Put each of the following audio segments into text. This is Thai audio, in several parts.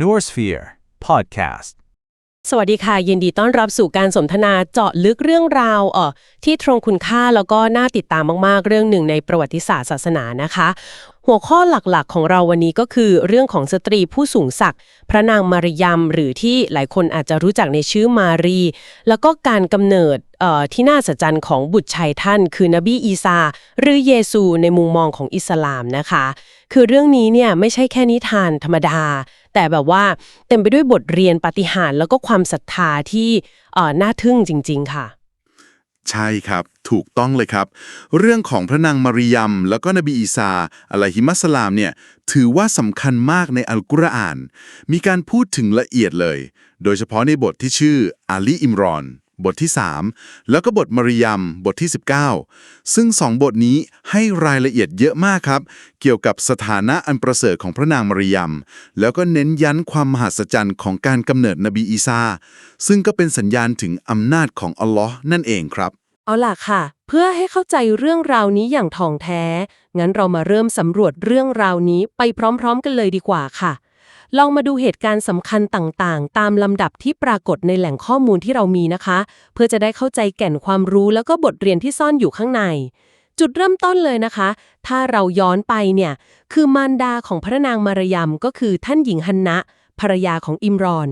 n o r Sphere Podcast สวัสดีค่ะ ยินดีต้อนรับสู่การสนทนาเจาะลึกเรื่องราวเอ่อที่ตรงคุณค่าแล้วก็น่าติดตามมาก ๆ เรื่องหนึ่งในประวัติศาสตร์ศาสนานะคะ หัวข้อหลักๆ ของเราวันนี้ก็คือเรื่องของสตรีผู้สูงศักดิ์พระนางมารยมหรือที่หลายคนอาจจะรู้จักในชื่อมารี แล้วก็การกำเนิดเอ่อที่น่าสัศจรรย์ของบุตรชายท่าน คือนบีอีซา หรือเยซูในมุมมองของอิสลามนะคะ คือเรื่องนี้เนี่ยไม่ใช่แค่นิทานธรรมดา แต่แบบว่าเต็มไปด้วยบทเรียนปาฏิหาริย์แล้วก็ความศรัทธาที่เอ่อน่าทึ่งจริง ๆ ค่ะ ใช่ครับถูกต้องเลยครับ เรื่องของพระนางมาริยัม แล้วก็นบีอีสาอะลัยฮิมัสสลามเนี่ยถือว่าสำคัญมากในอัลกุรอาน มีการพูดถึงละเอียดเลย โดยเฉพาะในบทที่ชื่ออาลีอิมรอน บทที่ 3 แล้วก็บทมาริยมบทที่ 19 ซึ่งสองบทนี้ให้รายละเอียดเยอะมากครับ เกี่ยวกับสถานะอันประเสริฐของพระนางมาริยม แล้วก็เน้นยันความมหัศจรรย์ของการกำเนิดนบีอีสาซึ่งก็เป็นสัญญาณถึงอำนาจของอัลลอฮ์นั่นเองครับ เอาล่ะค่ะ เพื่อให้เข้าใจเรื่องราวนี้อย่างท่องแท้ งั้นเรามาเริ่มสำรวจเรื่องราวนี้ไปพร้อม ๆ กันเลยดีกว่าค่ะ ลองมาดูเหตุการณ์สำคัญต่างๆ ตามลำดับที่ปรากฏในแหล่งข้อมูลที่เรามีนะคะ เพื่อจะได้เข้าใจแก่นความรู้แล้วก็บทเรียนที่ซ่อนอยู่ข้างใน จุดเริ่มต้นเลยนะคะ ถ้าเราย้อนไปเนี่ย คือมารดาของพระนางมารยมก็คือท่านหญิงฮันนะ ภรรยาของอิมรอน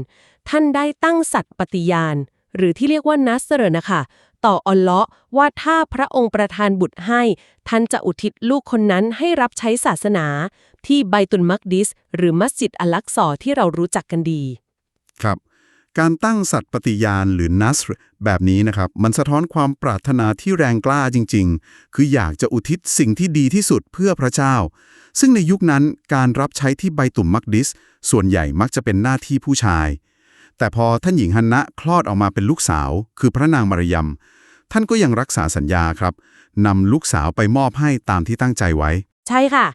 ท่านได้ตั้งสัตย์ปฏิญาณ หรือที่เรียกว่านัสเรนะคะ ต่ออัลเลาะห์ว่าถ้าพระองค์ประทานบุตรให้ ท่านจะอุทิศลูกคนนั้นให้รับใช้ศาสนา ที่ไบตุลมักดิส หรือมัสยิดอัลลักซอที่เรารู้จักกันดี ครับ การตั้งสัตย์ปฏิญาณหรือนัสแบบนี้นะครับ มันสะท้อนความปรารถนาที่แรงกล้าจริง ๆ คืออยากจะอุทิศสิ่งที่ดีที่สุดเพื่อพระเจ้า ซึ่งในยุคนั้นการรับใช้ที่ไบตุมมักดิส ส่วนใหญ่มักจะเป็นหน้าที่ผู้ชาย แต่พอท่านหญิงฮันนะคลอดออกมาเป็นลูกสาว คือพระนางมารยมท่านก็ยังรักษาสัญญาครับนำลูกสาวไปมอบให้ตามที่ตั้งใจไว้ ใช่ค่ะ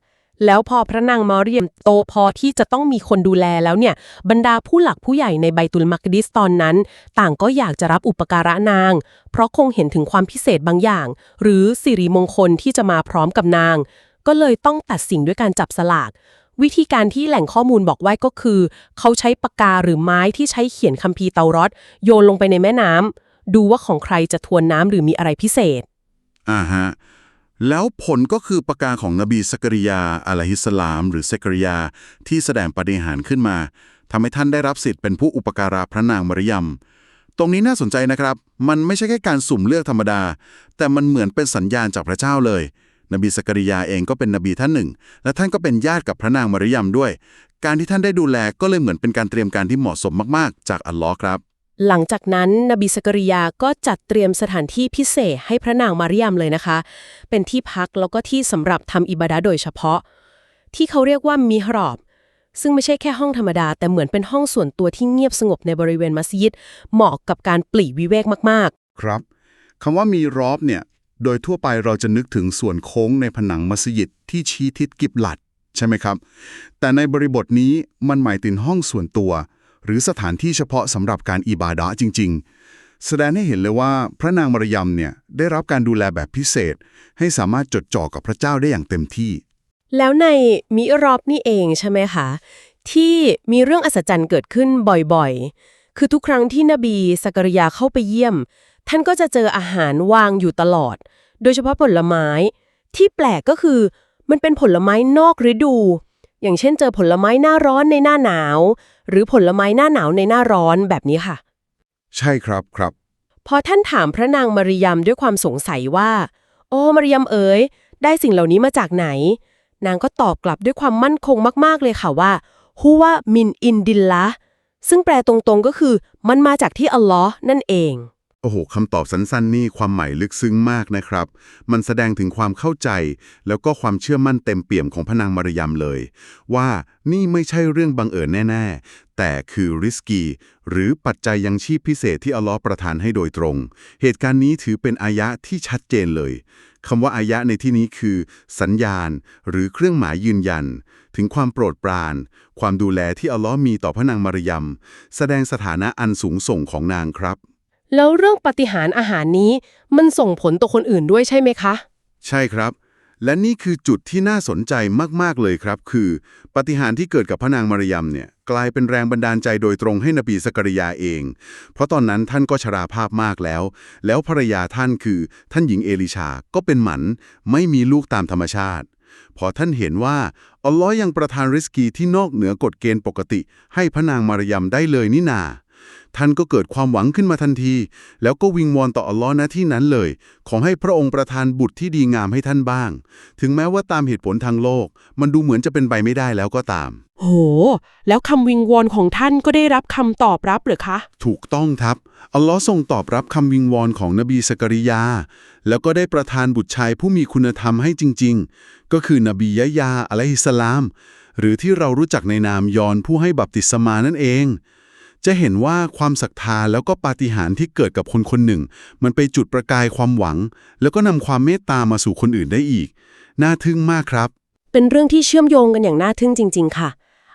แล้วพอพระนางมารียมโตพอที่จะต้องมีคนดูแลแล้วเนี่ย บรรดาผู้หลักผู้ใหญ่ในไบตุลมักดิสตอนนั้น ต่างก็อยากจะรับอุปการะนาง เพราะคงเห็นถึงความพิเศษบางอย่าง หรือสิริมงคลที่จะมาพร้อมกับนาง ก็เลยต้องตัดสินด้วยการจับสลาก วิธีการที่แหล่งข้อมูลบอกไว้ก็คือ เขาใช้ปากกาหรือไม้ที่ใช้เขียนคัมภีร์เตารอดโยนลงไปในแม่น้ำดูว่าของใครจะทวนน้ำหรือมีอะไรพิเศษ อ่าฮะ แล้วผลก็คือประกาของนบีสักริยาอะลัยฮิสสลาม หรือสักริยา ที่แสดงปาฏิหาริ์ขึ้นมาทำให้ท่านได้รับสิทธิ์เป็นผู้อุปการะพระนางมารยมตรงนี้น่าสนใจนะครับ มันไม่ใช่แค่การสุ่มเลือกธรรมดา แต่มันเหมือนเป็นสัญญาณจากพระเจ้าเลย นบีสักริยาเองก็เป็นนบีท่านหนึ่ง และท่านก็เป็นญาติกับพระนางมารยมด้วย การที่ท่านได้ดูแลก็เลยเหมือนเป็นการเตรียมการที่เหมาะสมมากๆ จากอัลลอฮ์ครับ หลังจากนั้นนบีสกริยาก็จัดเตรียมสถานที่พิเศษให้พระนางมาริยมเลยนะคะ เป็นที่พักแล้วก็ที่สำหรับทำอิบาดะห์โดยเฉพาะ ที่เขาเรียกว่ามิฮรอบซึ่งไม่ใช่แค่ห้องธรรมดา แต่เหมือนเป็นห้องส่วนตัวที่เงียบสงบในบริเวณมัสยิด เหมาะกับการปลีกวิเวกมากครับคำว่ามีรอบเนี่ย โดยทั่วไปเราจะนึกถึงส่วนโค้งในผนังมัสยิดที่ชี้ทิศกิบหลัด ใช่ไหมครับ แต่ในบริบทนี้มันหมายถึงห้องส่วนตัว หรือสถานที่เฉพาะสำหรับการอิบาดะจริง ๆ แสดงให้เห็นเลยว่าพระนางมารยมเนี่ยได้รับการดูแลแบบพิเศษ ให้สามารถจดจ่อกับพระเจ้าได้อย่างเต็มที่ แล้วในมิรอบนี่เองใช่ไหมคะที่มีเรื่องอัศจรรย์เกิดขึ้นบ่อยๆ คือทุกครั้งที่นบีสกริยาเข้าไปเยี่ยม ท่านก็จะเจออาหารวางอยู่ตลอด โดยเฉพาะผลไม้ ที่แปลกก็คือมันเป็นผลไม้นอกฤดู อย่างเช่นเจอผลไม้หน้าร้อนในหน้าหนาว หรือผลไม้หน้าหนาวในหน้าร้อนแบบนี้ค่ะ ใช่ครับครับ พอท่านถามพระนางมาริยมด้วยความสงสัยว่า โอ้มาริยมเอ๋ยได้สิ่งเหล่านี้มาจากไหน นางก็ตอบกลับด้วยความมั่นคงมากๆเลยค่ะว่าฮูว่ามินอินดิลละซึ่งแปลตรงๆก็คือ มันมาจากที่อัลลอฮ์นั่นเอง โอ้โหคำตอบสั้นๆ นี่ความหมายลึกซึ้งมากนะครับ มันแสดงถึงความเข้าใจ แล้วก็ความเชื่อมั่นเต็มเปี่ยมของพระนางมารยมเลย ว่านี่ไม่ใช่เรื่องบังเอิญแน่ ๆ แต่คือริสกี หรือปัจจัยยังชีพพิเศษที่อัลลอฮ์ประทานให้โดยตรง เหตุการณ์นี้ถือเป็นอายะที่ชัดเจนเลยคำว่าอายะในที่นี้คือ สัญญาณ หรือเครื่องหมายยืนยัน ถึงความโปรดปราน ความดูแลที่อัลลอฮ์มีต่อพระนางมารยมแสดงสถานะอันสูงส่งของนางครับ แล้วเรื่องปฏิหารอาหารนี้มันส่งผลต่อคนอื่นด้วยใช่ไหมคะ ใช่ครับ และนี่คือจุดที่น่าสนใจมาก ๆ เลยครับ คือปฏิหารที่เกิดกับพระนางมารยมเนี่ยกลายเป็นแรงบันดาลใจโดยตรงให้นบีสกริยาเอง เพราะตอนนั้นท่านก็ชราภาพมากแล้ว แล้วภรรยาท่านคือท่านหญิงเอลิชาก็เป็นหมัน ไม่มีลูกตามธรรมชาติ พอท่านเห็นว่าอัลลอฮ์ยังประทานริสกีที่นอกเหนือกฎเกณฑ์ปกติ ให้พระนางมารยมได้เลยนี่นา ท่านก็เกิดความหวังขึ้นมาทันที แล้วก็วิงวอนต่ออัลลอฮ์ณที่นั้นเลย ขอให้พระองค์ประทานบุตรที่ดีงามให้ท่านบ้าง ถึงแม้ว่าตามเหตุผลทางโลก มันดูเหมือนจะเป็นไปไม่ได้แล้วก็ตาม โห แล้วคำวิงวอนของท่านก็ได้รับคำตอบรับเหรือคะ ถูกต้องครับ อัลลอฮ์ทรงตอบรับคำวิงวอนของนบีสกริยา แล้วก็ได้ประทานบุตรชายผู้มีคุณธรรมให้จริง ๆ ก็คือนบียะยาอะลัยฮิสสลาม หรือที่เรารู้จักในนามยอนผู้ให้บัพติศมานั่นเอง จะเห็นว่าความศรัทธาแล้วก็ปาฏิหาริย์ที่เกิดกับคนคนหนึ่ง มันไปจุดประกายความหวัง แล้วก็นำความเมตตามาสู่คนอื่นได้อีก น่าทึ่งมากครับ เป็นเรื่องที่เชื่อมโยงกันอย่างน่าทึ่งจริง ๆ ค่ะ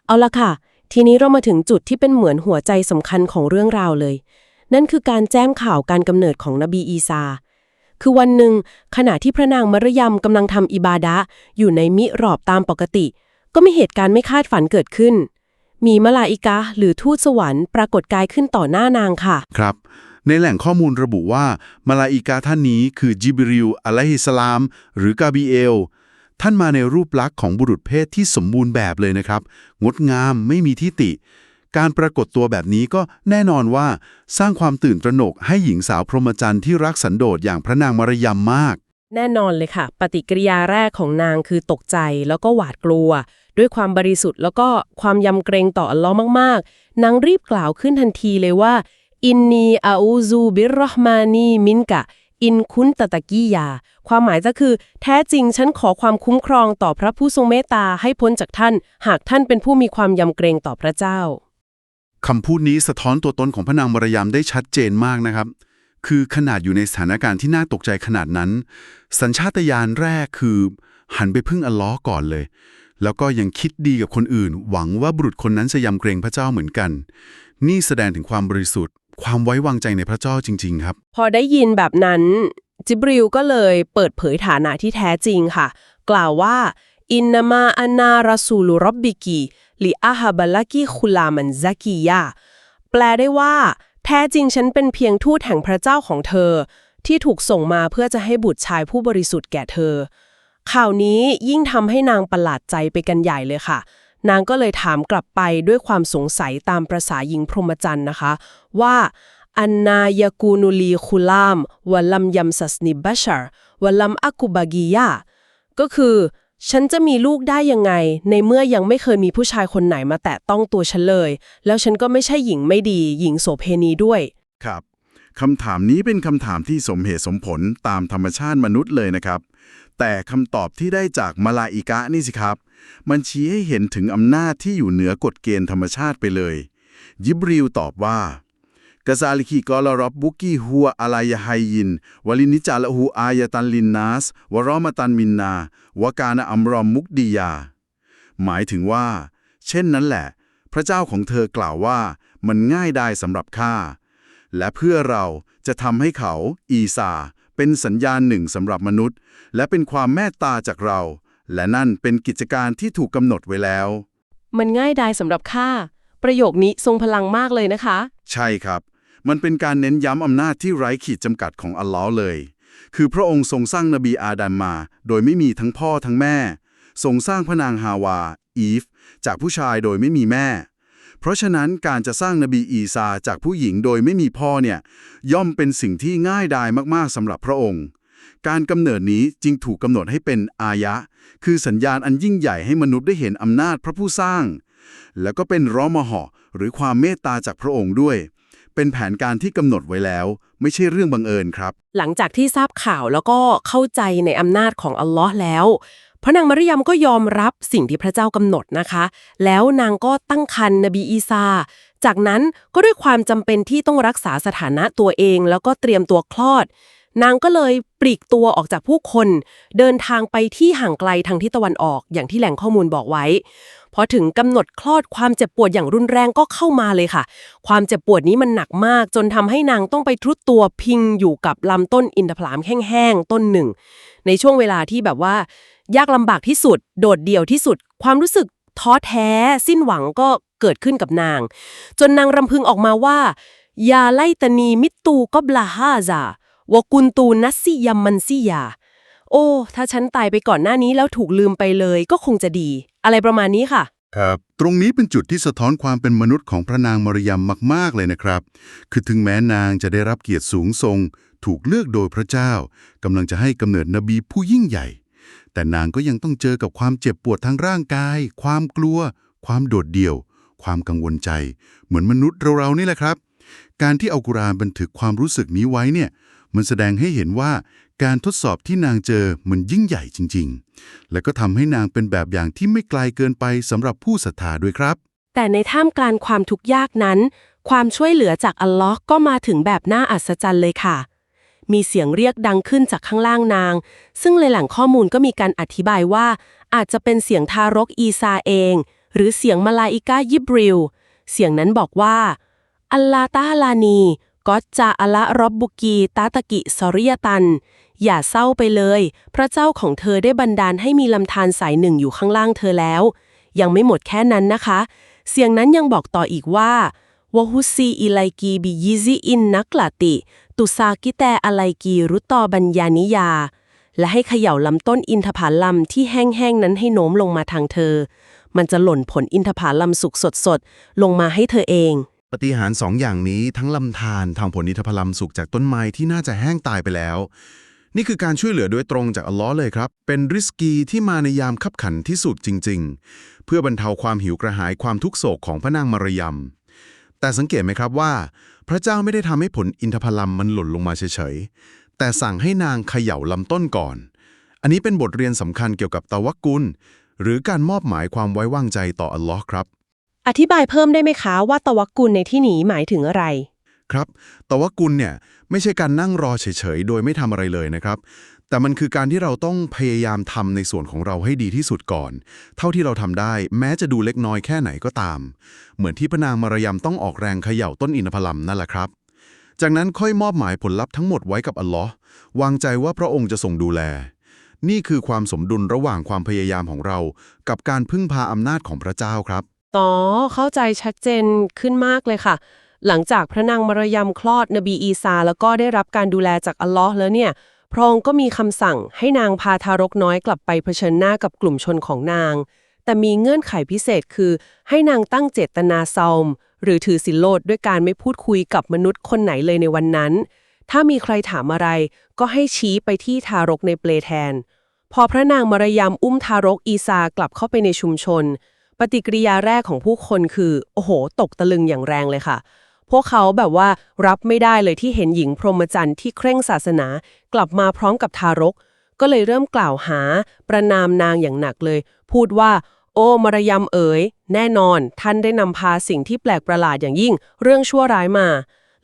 เอาละค่ะ ทีนี้เรามาถึงจุดที่เป็นเหมือนหัวใจสำคัญของเรื่องราวเลย นั่นคือการแจ้งข่าวการกำเนิดของนบีอีซาคือวันหนึ่งขณะที่พระนางมารยมกำลังทำอิบาดะอยู่ในมิรอบตามปกติ ก็มีเหตุการณ์ไม่คาดฝันเกิดขึ้น มีมลาอิกะห์หรือทูตสวรรค์ปรากฏกายขึ้นต่อหน้านางค่ะ ครับ ในแหล่งข้อมูลระบุว่ามาลาอิกาท่านนี้คือจิบริลอะลัยฮิสสลาม หรือกาบีเอล ท่านมาในรูปลักษณ์ของบุรุษเพศที่สมบูรณ์แบบเลยนะครับ งดงามไม่มีที่ติ การปรากฏตัวแบบนี้ก็แน่นอนว่าสร้างความตื่นตระหนกให้หญิงสาวพรหมจรรย์ที่รักสันโดษอย่างพระนางมารยมมาก แน่นอนเลยค่ะ ปฏิกิริยาแรกของนางคือตกใจแล้วก็หวาดกลัว ด้วยความบริสุทธิ์แล้วก็ความยำเกรงต่ออัลลอฮ์มากๆ นางรีบกล่าวขึ้นทันทีเลยว่า อินนีอาอูซูบิรห์มานีมินกะ อินคุนตะตะกี้ยา ความหมายก็คือ แท้จริงฉันขอความคุ้มครองต่อพระผู้ทรงเมตตาให้พ้นจากท่าน หากท่านเป็นผู้มีความยำเกรงต่อพระเจ้าคำพูดนี้สะท้อนตัวตนของพระนางมารยามได้ชัดเจนมากนะครับ คือขนาดอยู่ในสถานการณ์ที่น่าตกใจขนาดนั้น สัญชาตญาณแรกคือ หันไปพึ่งอัลลอฮ์ก่อนเลย แล้วก็ยังคิดดีกับคนอื่น หวังว่าบุรุษคนนั้นจะยำเกรงพระเจ้าเหมือนกัน นี่แสดงถึงความบริสุทธิ์ ความไว้วางใจในพระเจ้าจริง ๆ ครับ พอได้ยินแบบนั้นจิบริลก็เลยเปิดเผยฐานะที่แท้จริงค่ะ กล่าวว่าอินนามาอันารสูลุรบบิกีลิอาฮาบัลลักีคุลามันซากียาแปลได้ว่า แท้จริงฉันเป็นเพียงทูตแห่งพระเจ้าของเธอ ที่ถูกส่งมาเพื่อจะให้บุตรชายผู้บริสุทธิ์แก่เธอ ข่าวนี้ยิ่งทำให้นางประหลาดใจไปกันใหญ่เลยค่ะ นางก็เลยถามกลับไปด้วยความสงสัยตามประษาหญิงพรหมจรรย์นะคะ ว่าอันนายกูนุลีคุลามวะลัมยัมสัสนิบัชร์วะลัมอากุบากียาก็คือฉันจะมีลูกได้ยังไง ในเมื่อยังไม่เคยมีผู้ชายคนไหนมาแตะต้องตัวฉันเลย แล้วฉันก็ไม่ใช่หญิงไม่ดี หญิงโสเพณีด้วย ครับคำถามนี้เป็นคำถามที่สมเหตุสมผลตามธรรมชาติมนุษย์เลยนะครับ แต่คำตอบที่ได้จากมาลาอิกะนี่สิครับ มันชี้ให้เห็นถึงอำนาจที่อยู่เหนือกฎเกณฑ์ธรรมชาติไปเลย ยิบริลตอบว่ากซาลิคีกอลรับบุกีฮัวอะลายไฮยิน วลินิจาละหูอายตันลินนัสวรอมตันมินนาวกานะอัมรอมมุกดียา หมายถึงว่า เช่นนั้นแหละ พระเจ้าของเธอกล่าวว่ามันง่ายได้สำหรับข้าและเพื่อเราจะทำให้เขา อีสา เป็นสัญญาณหนึ่งสำหรับมนุษย์ และเป็นความแม่ตาจากเรา และนั่นเป็นกิจการที่ถูกกำหนดไว้แล้ว มันง่ายดายสำหรับข้า ประโยคนี้ทรงพลังมากเลยนะคะ ใช่ครับ มันเป็นการเน้นย้ำอำนาจที่ไร้ขีดจำกัดของอัลลอฮ์เลย คือพระองค์ทรงสร้างนบีอาดัมมา โดยไม่มีทั้งพ่อทั้งแม่ ทรงสร้างพระนางฮาวา อีฟ จากผู้ชายโดยไม่มีแม่ เพราะฉะนั้นการจะสร้างนบีอีซาจากผู้หญิงโดยไม่มีพ่อเนี่ยย่อมเป็นสิ่งที่ง่ายดายมากๆสำหรับพระองค์ การกำเนิดนี้จึงถูกกำหนดให้เป็นอายะ คือสัญญาณอันยิ่งใหญ่ให้มนุษย์ได้เห็นอำนาจพระผู้สร้าง แล้วก็เป็นรอมหอหรือความเมตตาจากพระองค์ด้วย เป็นแผนการที่กำหนดไว้แล้ว ไม่ใช่เรื่องบังเอิญครับ หลังจากที่ทราบข่าวแล้วก็เข้าใจในอำนาจของอัลลอฮ์แล้ว พระนางมารยมก็ยอมรับสิ่งที่พระเจ้ากำหนดนะคะ แล้วนางก็ตั้งครรภ์นบีอีซา จากนั้นก็ด้วยความจำเป็นที่ต้องรักษาสถานะตัวเอง แล้วก็เตรียมตัวคลอด นางก็เลยปลีกตัวออกจากผู้คน เดินทางไปที่ห่างไกลทางทิศตะวันออกอย่างที่แหล่งข้อมูลบอกไว้พอถึงกำหนดคลอดความเจ็บปวดอย่างรุนแรงก็เข้ามาเลยค่ะ ความเจ็บปวดนี้มันหนักมาก จนทำให้นางต้องไปทรุดตัวพิงอยู่กับลำต้นอินทผลัมแห้งๆต้นหนึ่ง ในช่วงเวลาที่แบบว่า ยากลำบากที่สุด โดดเดี่ยวที่สุด ความรู้สึกท้อแท้ สิ้นหวังก็เกิดขึ้นกับนาง จนนางรำพึงออกมาว่ายาไลตนีมิตูก็บลาฮาซาวกุนตูนัสซิยัมมันซิยา โอ้ ถ้าฉันตายไปก่อนหน้านี้แล้วถูกลืมไปเลยก็คงจะดี อะไรประมาณนี้ค่ะ ครับ ตรงนี้เป็นจุดที่สะท้อนความเป็นมนุษย์ของพระนางมารยมมาก ๆ เลยนะครับ คือถึงแม้นางจะได้รับเกียรติสูงทรง ถูกเลือกโดยพระเจ้ากำลังจะให้กำเนิดนบีผู้ยิ่งใหญ่ แต่นางก็ยังต้องเจอกับความเจ็บปวดทางร่างกาย ความกลัว ความโดดเดี่ยว ความกังวลใจ เหมือนมนุษย์เราๆนี่แหละครับ การที่เอากุรอานบันทึกความรู้สึกนี้ไว้เนี่ย มันแสดงให้เห็นว่าการทดสอบที่นางเจอมันยิ่งใหญ่จริง ๆ และก็ทำให้นางเป็นแบบอย่างที่ไม่ไกลเกินไปสำหรับผู้ศรัทธาด้วยครับ แต่ในท่ามกลางความทุกข์ยากนั้น ความช่วยเหลือจากอัลลอฮ์ก็มาถึงแบบน่าอัศจรรย์เลยค่ะ มีเสียงเรียกดังขึ้นจากข้างล่างนาง ซึ่งในแหล่งข้อมูลก็มีการอธิบายว่า อาจจะเป็นเสียงทารกอีซาเอง หรือเสียงมาลาอิกายิบริล เสียงนั้นบอกว่า อัลลาตาลานีก็จะอัละรอบบุกีตาตะกิสริยตัน อย่าเศร้าไปเลย พระเจ้าของเธอได้บันดาลให้มีลำธารสายหนึ่งอยู่ข้างล่างเธอแล้ว ยังไม่หมดแค่นั้นนะคะ เสียงนั้นยังบอกต่ออีกว่าวะฮุซีอิไลกีบิยิซิอินนักลาติ ตุซากิแตอะไรกีรุตตอบัญญานิยา และให้เขย่าลำต้นอินทผลัมที่แห้งๆนั้นให้โน้มลงมาทางเธอ มันจะหล่นผลอินทผลัมสุกสดๆ ลงมาให้เธอเอง ปฏิหารสองอย่างนี้ทั้งลำธารทางผลอินทผลัมสุกจากต้นไม้ที่น่าจะแห้งตายไปแล้ว นี่คือการช่วยเหลือโดยตรงจากอัลลอฮ์เลยครับ เป็นริสกีที่มาในยามขับขันที่สุดจริง ๆ เพื่อบรรเทาความหิวกระหายความทุกโศกของพระนางมารยมแต่สังเกตไหมครับว่า พระเจ้าไม่ได้ทำให้ผลอินทผลัมมันหล่นลงมาเฉยๆ แต่สั่งให้นางเขย่าลำต้นก่อน อันนี้เป็นบทเรียนสำคัญเกี่ยวกับตะวักกุล หรือการมอบหมายความไว้วางใจต่ออัลลอฮ์ครับ อธิบายเพิ่มได้ไหมคะว่าตะวักกุลในที่นี้หมายถึงอะไร ครับแต่ว่ากุลเนี่ยไม่ใช่การนั่งรอเฉยๆ โดยไม่ทำอะไรเลยนะครับ แต่มันคือการที่เราต้องพยายามทำในส่วนของเราให้ดีที่สุดก่อน เท่าที่เราทำได้ แม้จะดูเล็กน้อยแค่ไหนก็ตาม เหมือนที่พระนางมารยมต้องออกแรงเขย่าต้นอินทผลัมนั่นแหละครับ จากนั้นค่อยมอบหมายผลลัพธ์ทั้งหมดไว้กับอัลลอฮ์วางใจว่าพระองค์จะทรงดูแล นี่คือความสมดุลระหว่างความพยายามของเรา กับการพึ่งพาอำนาจของพระเจ้าครับอ๋อเข้าใจชัดเจนขึ้นมากเลยค่ะ หลังจากพระนางมารยมคลอดนบีอีสาแล้วก็ได้รับการดูแลจากอัลลอฮ์แล้วเนี่ย พระองค์ก็มีคำสั่งให้นางพาทารกน้อยกลับไปเผชิญหน้ากับกลุ่มชนของนาง แต่มีเงื่อนไขพิเศษคือ ให้นางตั้งเจตนาซอม หรือถือศีลโลดด้วยการไม่พูดคุยกับมนุษย์คนไหนเลยในวันนั้น ถ้ามีใครถามอะไร ก็ให้ชี้ไปที่ทารกในเปลแทน พอพระนางมารยามอุ้มทารกอีซากลับเข้าไปในชุมชน ปฏิกิริยาแรกของผู้คนคือ โอ้โห ตกตะลึงอย่างแรงเลยค่ะ พวกเขาแบบว่ารับไม่ได้เลยที่เห็นหญิงพรหมจรรย์ที่เคร่งศาสนา กลับมาพร้อมกับทารก ก็เลยเริ่มกล่าวหา ประนามนางอย่างหนักเลย พูดว่า โอ้มารยมเอ๋ย แน่นอน ท่านได้นำพาสิ่งที่แปลกประหลาดอย่างยิ่ง เรื่องชั่วร้ายมา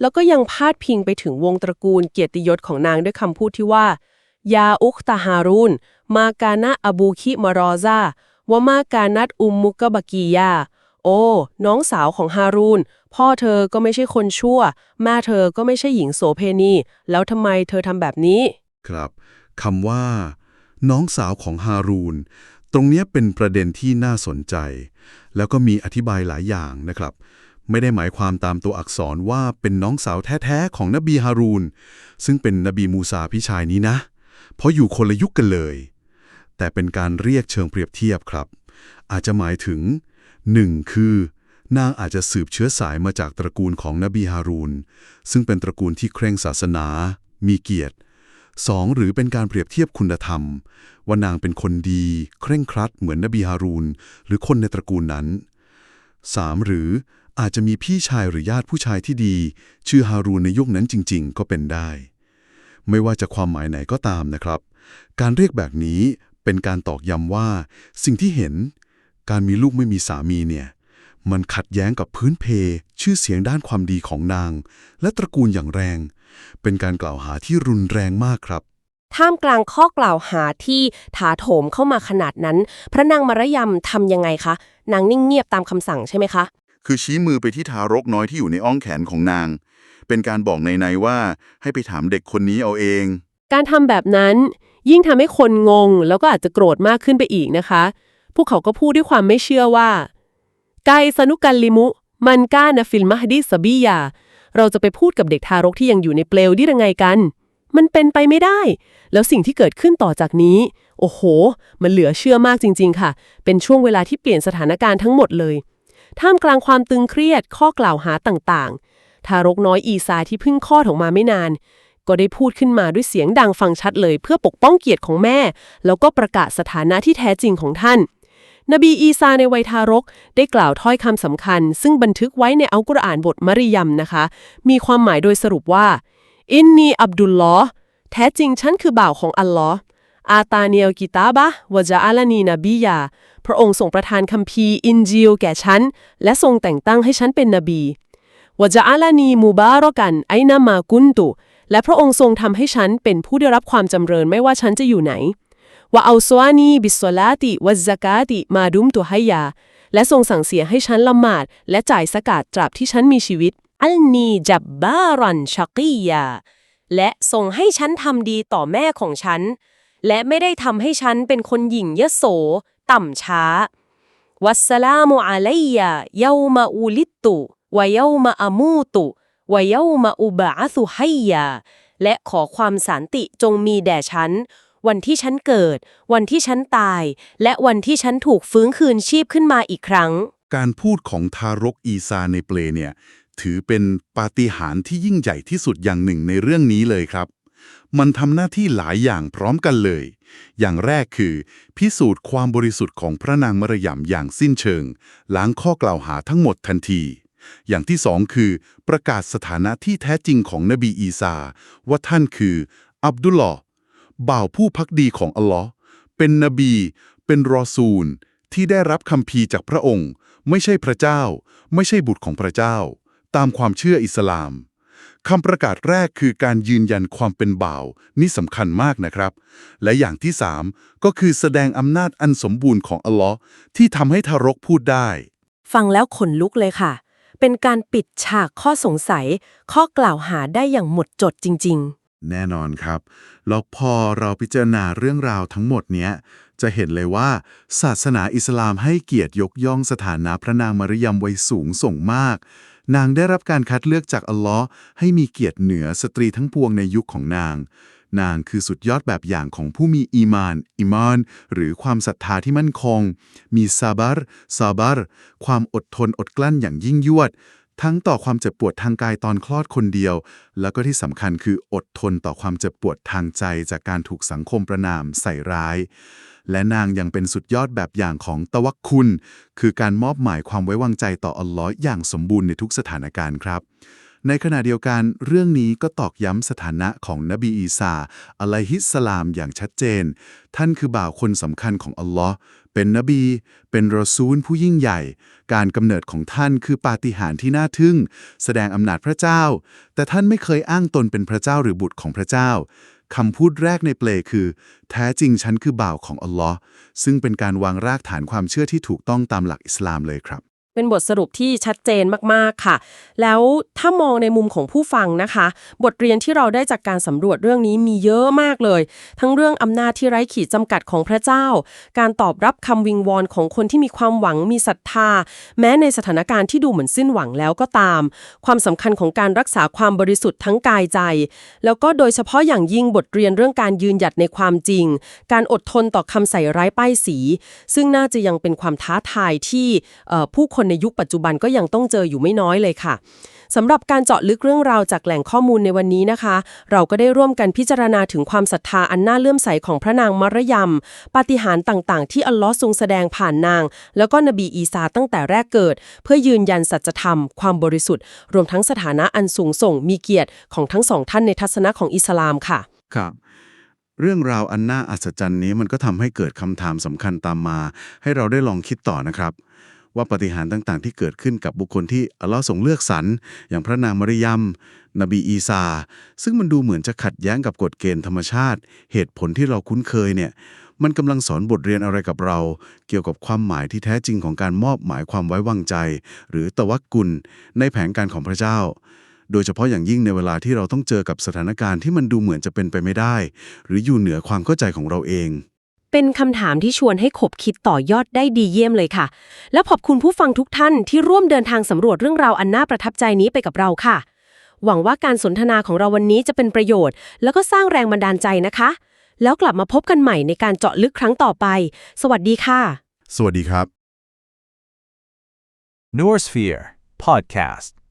แล้วก็ยังพาดพิงไปถึงวงตระกูลเกียรติยศของนางด้วยคำพูดที่ว่ายาอุคตาฮารุนมากานะอบูคิมารอซาวะมาการนัดอุมมุกะบกียา โอ้ น้องสาวของฮารูน พ่อเธอก็ไม่ใช่คนชั่ว แม่เธอก็ไม่ใช่หญิงโสเพณี แล้วทำไมเธอทำแบบนี้ ครับคำว่า น้องสาวของฮารูน ตรงนี้เป็นประเด็นที่น่าสนใจ แล้วก็มีอธิบายหลายอย่างนะครับ ไม่ได้หมายความตามตัวอักษรว่าเป็นน้องสาวแท้ๆของนบีฮารูน ซึ่งเป็นนบีมูซาพี่ชายนี้นะ เพราะอยู่คนละยุคกันเลย แต่เป็นการเรียกเชิงเปรียบเทียบครับ อาจจะหมายถึง 1. คือ นางอาจจะสืบเชื้อสายมาจากตระกูลของนบีฮารูน ซึ่งเป็นตระกูลที่เคร่งศาสนา มีเกียรติ 2. หรือเป็นการเปรียบเทียบคุณธรรม ว่านางเป็นคนดี เคร่งครัดเหมือนนบีฮารูน หรือคนในตระกูลนั้น 3. หรืออาจจะมีพี่ชายหรือญาติผู้ชายที่ดี ชื่อฮารูนในยุคนั้นจริง ๆ ก็เป็นได้ ไม่ว่าจะความหมายไหนก็ตามนะครับ การเรียกแบบนี้เป็นการตอกย้ำว่า สิ่งที่เห็น การมีลูกไม่มีสามีเนี่ย มันขัดแย้งกับพื้นเพ ชื่อเสียงด้านความดีของนาง และตระกูลอย่างแรง เป็นการกล่าวหาที่รุนแรงมากครับ ท่ามกลางข้อกล่าวหาที่ถาโถมเข้ามาขนาดนั้น พระนางมารยมทำยังไงคะ นางนิ่งเงียบตามคำสั่งใช่ไหมคะ คือชี้มือไปที่ทารกน้อยที่อยู่ในอ้องแขนของนาง เป็นการบอกในๆว่าให้ไปถามเด็กคนนี้เอาเอง การทำแบบนั้นยิ่งทำให้คนงง แล้วก็อาจจะโกรธมากขึ้นไปอีกนะคะ พวกเขาก็พูดด้วยความไม่เชื่อว่า ไกสนุกัลลิมุ มันก้านะฟิลมะฮดีสบียา เราจะไปพูดกับเด็กทารกที่ยังอยู่ในเปลวได้ยังไงกัน มันเป็นไปไม่ได้ แล้วสิ่งที่เกิดขึ้นต่อจากนี้ โอ้โห มันเหลือเชื่อมากจริง ๆ ค่ะ เป็นช่วงเวลาที่เปลี่ยนสถานการณ์ทั้งหมดเลย ท่ามกลางความตึงเครียดข้อกล่าวหาต่างๆ ทารกน้อยอีซาที่เพิ่งคลอดออกมาไม่นานก็ได้พูดขึ้นมาด้วยเสียงดังฟังชัดเลย เพื่อปกป้องเกียรติของแม่ แล้วก็ประกาศสถานะที่แท้จริงของท่าน นบีอีซาในวัยทารก ได้กล่าวถ้อยคำสำคัญ ซึ่งบันทึกไว้ในอัลกุรอานบทมารยัมนะคะ มีความหมายโดยสรุปว่า อินนีอับดุลลอฮ์แท้จริงฉันคือบ่าวของอัลลอฮ์อาตาเนียลกิตาบะวะจาอาลนีนบียา พระองค์ทรงประทานคัมภีร์อินจิลแก่ฉัน และทรงแต่งตั้งให้ฉันเป็นนบีวะจาอาลนีมูบารอกันไอนามากุนตุ และพระองค์ทรงทำให้ฉันเป็นผู้ได้รับความจำเริญไม่ว่าฉันจะอยู่ไหน ว่าเอาสวานีบิสลาติวัซกาติมาดุมตัวให้ยา และทรงสั่งเสียให้ฉันละหมาด และจ่ายสกาดตราบที่ฉันมีชีวิต อัลนีจับบารันชักียา และทรงให้ฉันทำดีต่อแม่ของฉัน และไม่ได้ทำให้ฉันเป็นคนหยิ่งยโส ต่ำช้า วัสสลามุอะลัยยาเยามาอูลิตตุวะเยามาอามูตุวะเยามาอุบะอสุให้ยาและขอความสันติจงมีแด่ฉัน วันที่ฉันเกิด วันที่ฉันตาย และวันที่ฉันถูกฟื้นคืนชีพขึ้นมาอีกครั้ง การพูดของทารกอีซาในเปลเนี่ย ถือเป็นปาฏิหาริย์ที่ยิ่งใหญ่ที่สุดอย่างหนึ่งในเรื่องนี้เลยครับ มันทำหน้าที่หลายอย่างพร้อมกันเลย อย่างแรกคือ พิสูจน์ความบริสุทธิ์ของพระนางมารยมอย่างสิ้นเชิง ล้างข้อกล่าวหาทั้งหมดทันทีอย่างที่สองคือ ประกาศสถานะที่แท้จริงของนบีอีสาว่าท่านคือ อับดุลลอ์ บ่าวผู้พักดีของอัลลอฮ์เป็นนบี เป็นรอซูล ที่ได้รับคำพีจากพระองค์ ไม่ใช่พระเจ้า ไม่ใช่บุตรของพระเจ้า ตามความเชื่ออิสลามคำประกาศแรกคือการยืนยันความเป็นบ่าว นี่สำคัญมากนะครับ และอย่างที่สามก็คือแสดงอำนาจอันสมบูรณ์ของอัลลอฮ์ที่ทำให้ทารกพูดได้ ฟังแล้วขนลุกเลยค่ะ เป็นการปิดฉากข้อสงสัย ข้อกล่าวหาได้อย่างหมดจดจริง ๆ แน่นอนครับ แล้วพอเราพิจารณาเรื่องราวทั้งหมดเนี้ย จะเห็นเลยว่า ศาสนาอิสลามให้เกียรติยกย่องสถานะพระนางมารยมไว้สูงส่งมาก นางได้รับการคัดเลือกจากอัลลอฮ์ให้มีเกียรติเหนือสตรีทั้งปวงในยุคของนาง นางคือสุดยอดแบบอย่างของผู้มีอีมาน อิมาน หรือความศรัทธาที่มั่นคง มีซาบารซาบารความอดทนอดกลั้นอย่างยิ่งยวด ทั้งต่อความเจ็บปวดทางกายตอนคลอดคนเดียว แล้วก็ที่สำคัญคืออดทนต่อความเจ็บปวดทางใจจากการถูกสังคมประนามใส่ร้าย และนางยังเป็นสุดยอดแบบอย่างของตะวักคุณ คือการมอบหมายความไว้วางใจต่ออัลลอฮ์อย่างสมบูรณ์ในทุกสถานการณ์ครับ ในขณะเดียวกัน เรื่องนี้ก็ตอกย้ำสถานะของนบีอีสาอะลัยฮิสสลามอย่างชัดเจน ท่านคือบ่าวคนสำคัญของอัลลอฮ์ เป็นนบี เป็นรอซูลผู้ยิ่งใหญ่ การกำเนิดของท่านคือปาฏิหาริย์ที่น่าทึ่ง แสดงอำนาจพระเจ้า แต่ท่านไม่เคยอ้างตนเป็นพระเจ้าหรือบุตรของพระเจ้าคำพูดแรกในเปลคือ แท้จริงฉันคือบ่าวของอัลลอฮ์ซึ่งเป็นการวางรากฐานความเชื่อที่ถูกต้องตามหลักอิสลามเลยครับ เป็นบทสรุปที่ชัดเจนมากๆค่ะ แล้วถ้ามองในมุมของผู้ฟังนะคะ บทเรียนที่เราได้จากการสำรวจเรื่องนี้มีเยอะมากเลย ทั้งเรื่องอำนาจที่ไร้ขีดจำกัดของพระเจ้า การตอบรับคำวิงวอนของคนที่มีความหวังมีศรัทธา แม้ในสถานการณ์ที่ดูเหมือนสิ้นหวังแล้วก็ตาม ความสำคัญของการรักษาความบริสุทธิ์ทั้งกายใจ แล้วก็โดยเฉพาะอย่างยิ่งบทเรียนเรื่องการยืนหยัดในความจริง การอดทนต่อคำใส่ร้ายป้ายสี ซึ่งน่าจะยังเป็นความท้าทายที่ผู้คนในยุคปัจจุบันก็ยังต้องเจออยู่ไม่น้อยเลยค่ะสำหรับการเจาะลึกเรื่องราวจากแหล่งข้อมูลในวันนี้นะคะ เราก็ได้ร่วมกันพิจารณาถึงความศรัทธาอันน่าเลื่อมใสของพระนางมารยมปาฏิหาริย์ต่างๆ ที่อัลลอฮ์ทรงแสดงผ่านนาง แล้วก็นบีอีสาตั้งแต่แรกเกิด เพื่อยืนยันสัจธรรม ความบริสุทธิ์ รวมทั้งสถานะอันสูงส่งมีเกียรติของทั้งสองท่านในทัศนะของอิสลามค่ะ ครับเรื่องราวอันน่าอัศจรรย์นี้มันก็ทำให้เกิดคำถามสำคัญตามมา ให้เราได้ลองคิดต่อนะครับ ว่าปฏิหารต่างๆ ที่เกิดขึ้นกับบุคคลที่อัลลอฮ์ทรงเลือกสรรอย่างพระนางมารยมนบีอีสาซึ่งมันดูเหมือนจะขัดแย้งกับกฎเกณฑ์ธรรมชาติ เหตุผลที่เราคุ้นเคยเนี่ย มันกำลังสอนบทเรียนอะไรกับเรา เกี่ยวกับความหมายที่แท้จริงของการมอบหมายความไว้วางใจ หรือตะวักกุลในแผนการของพระเจ้า โดยเฉพาะอย่างยิ่งในเวลาที่เราต้องเจอกับสถานการณ์ที่มันดูเหมือนจะเป็นไปไม่ได้ หรืออยู่เหนือความเข้าใจของเราเอง เป็นคำถามที่ชวนให้ขบคิดต่อยอดได้ดีเยี่ยมเลยค่ะ และขอบคุณผู้ฟังทุกท่านที่ร่วมเดินทางสำรวจเรื่องราวอันน่าประทับใจนี้ไปกับเราค่ะ หวังว่าการสนทนาของเราวันนี้จะเป็นประโยชน์ แล้วก็สร้างแรงบันดาลใจนะคะ แล้วกลับมาพบกันใหม่ในการเจาะลึกครั้งต่อไป สวัสดีค่ะ สวัสดีครับ Noorsphere Podcast.